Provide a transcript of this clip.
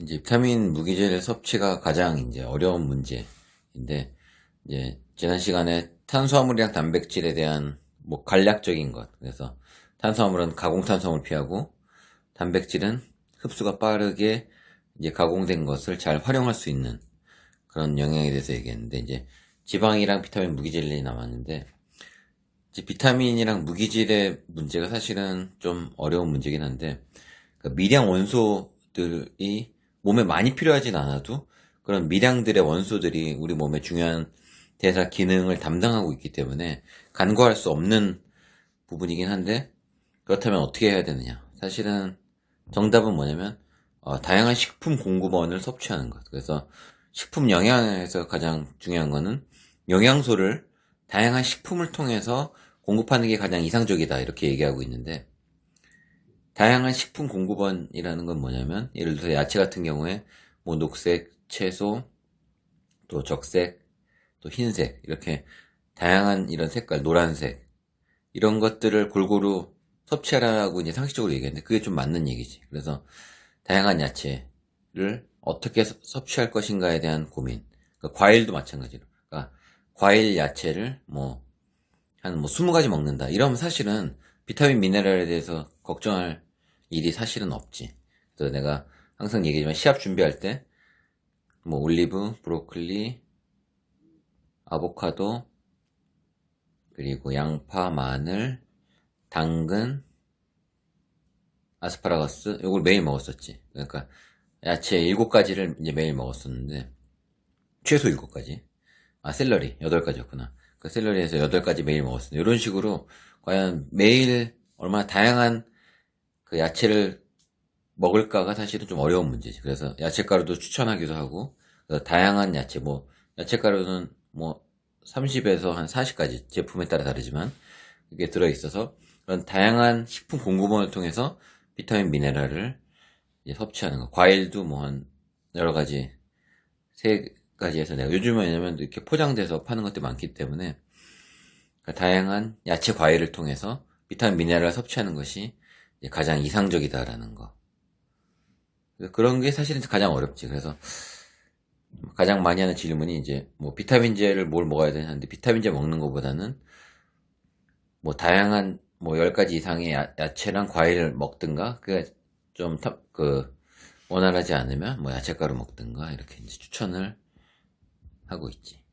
이제 비타민 무기질 섭취가 가장 이제 어려운 문제인데 이제 지난 시간에 탄수화물이랑 단백질에 대한 뭐 간략적인 것. 그래서 탄수화물은 가공 탄수화물 피하고 단백질은 흡수가 빠르게 이제 가공된 것을 잘 활용할 수 있는 그런 영양에 대해서 얘기했는데 이제 지방이랑 비타민 무기질이 남았는데 이제 비타민이랑 무기질의 문제가 사실은 좀 어려운 문제긴 한데 그 미량 원소들이 몸에 많이 필요하진 않아도 그런 미량들의 원소들이 우리 몸의 중요한 대사 기능을 담당하고 있기 때문에 간과할 수 없는 부분이긴 한데 그렇다면 어떻게 해야 되느냐? 사실은 정답은 뭐냐면 어, 다양한 식품 공급원을 섭취하는 것. 그래서 식품 영양에서 가장 중요한 거는 영양소를 다양한 식품을 통해서 공급하는 게 가장 이상적이다 이렇게 얘기하고 있는데 다양한 식품 공급원이라는 건 뭐냐면 예를 들어서 야채 같은 경우에 뭐 녹색, 채소, 또 적색, 또 흰색 이렇게 다양한 이런 색깔, 노란색 이런 것들을 골고루 섭취하라고 이제 상식적으로 얘기했는데 그게 좀 맞는 얘기지. 그래서 다양한 야채를 어떻게 섭- 섭취할 것인가에 대한 고민. 그러니까 과일도 마찬가지로. 그러니까 과일, 야채를 뭐 한뭐 20가지 먹는다. 이러면 사실은 비타민 미네랄에 대해서 걱정할 일이 사실은 없지. 그래서 내가 항상 얘기하지만 시합 준비할 때 뭐 올리브, 브로콜리, 아보카도, 그리고 양파, 마늘, 당근, 아스파라거스, 이걸 매일 먹었었지. 그러니까 야채 7가지를 이제 매일 먹었었는데 최소 7가지. 아, 샐러리 8가지였구나. 그 샐러리에서 8가지 매일 먹었어요. 이런 식으로 과연 매일 얼마나 다양한 그 야채를 먹을까가 사실은 좀 어려운 문제지. 그래서 야채가루도 추천하기도 하고, 다양한 야채, 뭐, 야채가루는 뭐, 30에서 한 40까지 제품에 따라 다르지만, 이게 들어있어서, 그런 다양한 식품 공급원을 통해서 비타민 미네랄을 섭취하는 거. 과일도 뭐 한 여러 가지, 세 가지에서 내가 요즘은 왜냐면 이렇게 포장돼서 파는 것들이 많기 때문에, 그러니까 다양한 야채 과일을 통해서 비타민 미네랄을 섭취하는 것이 가장 이상적이다라는 거. 그런 게 사실은 가장 어렵지. 그래서 가장 많이 하는 질문이 이제 뭐 비타민제를 뭘 먹어야 되냐 하는데 비타민제 먹는 것보다는 뭐 다양한 뭐 10가지 이상의 야, 야채랑 과일을 먹든가 그게 좀그 원활하지 않으면 뭐 야채가루 먹든가 이렇게 이제 추천을 하고 있지.